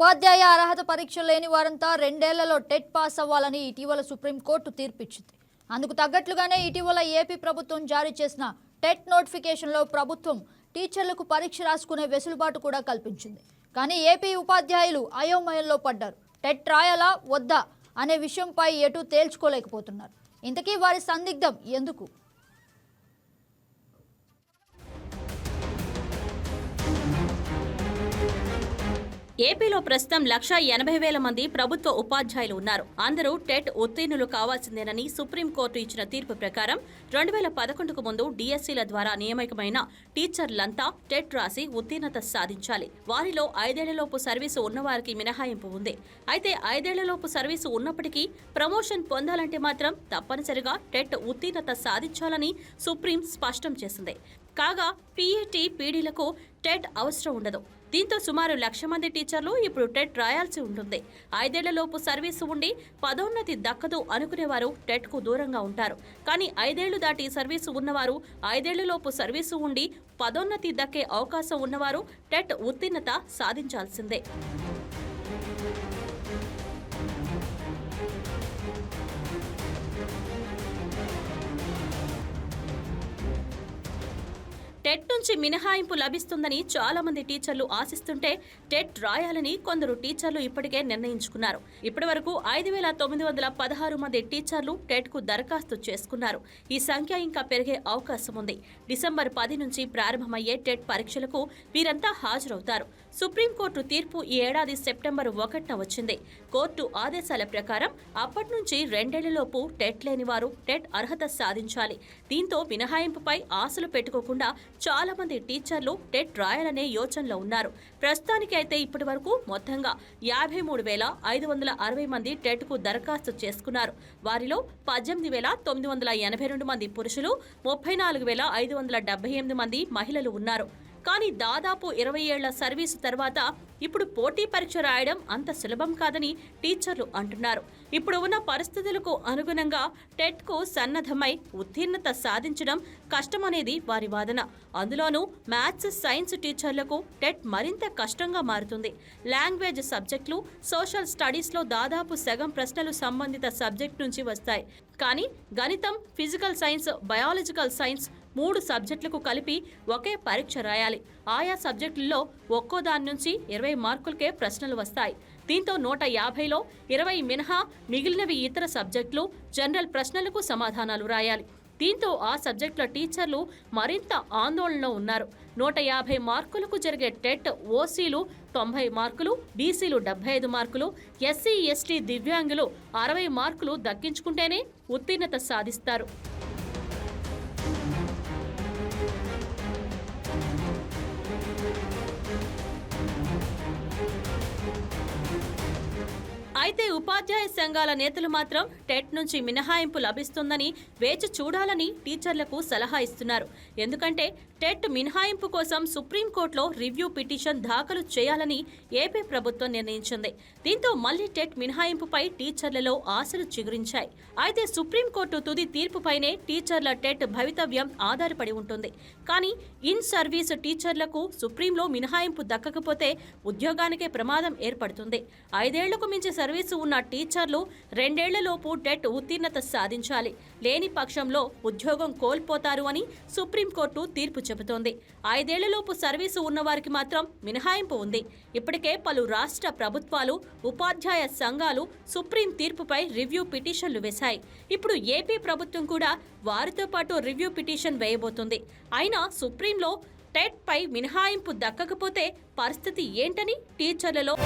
ఉపాధ్యాయ అర్హత పరీక్ష లేని వారంతా రెండేళ్ళలో టెట్ పాస్ అవ్వాలని ఇటీవల సుప్రీంకోర్టు తీర్పిచ్చింది. అందుకు తగ్గట్లుగానే ఇటీవల ఏపీ ప్రభుత్వం జారీ చేసిన టెట్ నోటిఫికేషన్లో ప్రభుత్వం టీచర్లకు పరీక్ష రాసుకునే వెసులుబాటు కూడా కల్పించింది. కానీ ఏపీ ఉపాధ్యాయులు అయోమయంలో పడ్డారు. టెట్ రాయాలా వద్దా అనే విషయంపై ఎటు తేల్చుకోలేకపోతున్నారు. ఇంతకీ వారి సందిగ్ధం ఎందుకు? ఏపీలో ప్రస్తుతం లక్ష ఎనభై వేల మంది ప్రభుత్వ ఉపాధ్యాయులు ఉన్నారు. అందరూ టెట్ ఉత్తీర్ణులు కావాల్సిందేనని సుప్రీంకోర్టు ఇచ్చిన తీర్పు ప్రకారం రెండు వేల పదకొండుకు ముందు డిఎస్సీల ద్వారా నియమికమైన టీచర్లంతా టెట్ రాసి ఉత్తీర్ణత సాధించాలి. వారిలో ఐదేళ్ళలోపు సర్వీసు ఉన్నవారికి మినహాయింపు ఉంది. అయితే ఐదేళ్ళలోపు సర్వీసు ఉన్నప్పటికీ ప్రమోషన్ పొందాలంటే మాత్రం తప్పనిసరిగా టెట్ ఉత్తీర్ణత సాధించాలని సుప్రీం స్పష్టం చేసింది. కాగా పీఈటీ పీడీలకు టెట్ అవసరం ఉండదు. దీంతో సుమారు లక్ష మంది టీచర్లు ఇప్పుడు టెట్ రాయాల్సి ఉంటుంది. ఐదేళ్ళలోపు సర్వీసు ఉండి పదోన్నతి దక్కదు అనుకునేవారు టెట్కు దూరంగా ఉంటారు. కానీ ఐదేళ్ళు దాటి సర్వీసు ఉన్నవారు ఐదేళ్ళలోపు సర్వీసు ఉండి పదోన్నతి దక్కే అవకాశం ఉన్నవారు టెట్ ఉత్తీర్ణత సాధించాల్సిందే. నుంచి మినహాయింపు లభిస్తుందని చాలా మంది టీచర్లు ఆశిస్తుంటే టెట్ రాయాలని కొందరు టీచర్లు ఇప్పటికే నిర్ణయించుకున్నారు. ఇప్పటి వరకు ఐదు వేల తొమ్మిది వందల పదహారు మంది టీచర్లు టెట్కు దరఖాస్తు చేసుకున్నారు. ఈ సంఖ్య ఇంకా పెరిగే అవకాశం ఉంది డిసెంబర్ పది నుంచి ప్రారంభమయ్యే టెట్ పరీక్షలకు వీరంతా హాజరవుతారు. సుప్రీంకోర్టు తీర్పు ఈ ఏడాది సెప్టెంబర్ ఒకటిన వచ్చింది. కోర్టు ఆదేశాల ప్రకారం అప్పటి నుంచి రెండేళ్ళలోపు టెట్ లేని వారు టెట్ అర్హత సాధించాలి. దీంతో మినహాయింపుపై ఆశలు పెట్టుకోకుండా చాలా మంది టీచర్లు టెట్ రాయాలనే యోచనలో ఉన్నారు. ప్రస్తుతానికి అయితే ఇప్పటి వరకు మొత్తంగా యాభై మూడు వేల ఐదు వందల అరవై మంది టెట్కు దరఖాస్తు చేసుకున్నారు. వారిలో పద్దెనిమిది వేల తొమ్మిది వందల ఎనభై రెండు మంది పురుషులు ముప్పై నాలుగు వేల ఐదు వందల డెబ్బై ఎనిమిది మంది మహిళలు ఉన్నారు. కానీ దాదాపు ఇరవై ఏళ్ళ సర్వీసు తర్వాత ఇప్పుడు పోటీ పరీక్ష రాయడం అంత సులభం కాదని టీచర్లు అంటున్నారు. ఇప్పుడు ఉన్న పరిస్థితులకు అనుగుణంగా టెట్కు సన్నద్ధమై ఉత్తీర్ణత సాధించడం కష్టమనేది వారి వాదన. అందులోనూ మ్యాథ్స్ సైన్స్ టీచర్లకు టెట్ మరింత కష్టంగా మారుతుంది. లాంగ్వేజ్ సబ్జెక్టులు సోషల్ స్టడీస్లో దాదాపు సగం ప్రశ్నలు సంబంధిత సబ్జెక్ట్ నుంచి వస్తాయి. కానీ గణితం ఫిజికల్ సైన్స్ బయాలజికల్ సైన్స్ మూడు సబ్జెక్టులకు కలిపి ఒకే పరీక్ష రాయాలి. ఆయా సబ్జెక్టుల్లో ఒక్కో దాని నుంచి ఇరవై మార్కులకే ప్రశ్నలు వస్తాయి. దీంతో నూట యాభైలో ఇరవై మినహా మిగిలినవి ఇతర సబ్జెక్టులు జనరల్ ప్రశ్నలకు సమాధానాలు రాయాలి. దీంతో ఆ సబ్జెక్టుల టీచర్లు మరింత ఆందోళనలో ఉన్నారు. నూట యాభై మార్కులకు జరిగే టెట్ ఓసీలు తొంభై మార్కులు బీసీలు డెబ్బై ఐదు మార్కులు ఎస్సీ ఎస్టీ దివ్యాంగులు అరవై మార్కులు దక్కించుకుంటేనే ఉత్తీర్ణత సాధిస్తారు. అయితే ఉపాధ్యాయ సంఘాల నేతలు మాత్రం టెట్ నుంచి మినహాయింపు లభిస్తుందని వేచి చూడాలని టీచర్లకు సలహా ఇస్తున్నారు. ఎందుకంటే టెట్ మినహాయింపు కోసం సుప్రీంకోర్టులో రివ్యూ పిటిషన్ దాఖలు చేయాలని ఏపీ ప్రభుత్వం నిర్ణయించింది. దీంతో మళ్ళీ టెట్ మినహాయింపుపై టీచర్లలో ఆశలు చిగురించాయి. అయితే సుప్రీంకోర్టు తుది తీర్పుపైనే టీచర్ల టెట్ భవితవ్యం ఆధారపడి ఉంటుంది. కానీ ఇన్ సర్వీస్ టీచర్లకు సుప్రీంలో మినహాయింపు దక్కకపోతే ఉద్యోగానికే ప్రమాదం ఏర్పడుతుంది. ఐదేళ్ళకు మించి సర్వీస్ సర్వీసు ఉన్న టీచర్లు రెండేళ్ళలోపు టెట్ ఉత్తీర్ణత సాధించాలి. లేని పక్షంలో ఉద్యోగం కోల్పోతారు అని సుప్రీంకోర్టు తీర్పు చెబుతోంది. ఐదేళ్ళలోపు సర్వీసు ఉన్నవారికి మాత్రం మినహాయింపు ఉంది. ఇప్పటికే పలు రాష్ట్ర ప్రభుత్వాలు ఉపాధ్యాయ సంఘాలు సుప్రీం తీర్పుపై రివ్యూ పిటిషన్లు వేశాయి. ఇప్పుడు ఏపీ ప్రభుత్వం కూడా వారితో పాటు రివ్యూ పిటిషన్ వేయబోతుంది. అయినా సుప్రీంలో టెట్ పై మినహాయింపు దక్కకపోతే పరిస్థితి ఏంటని టీచర్లలో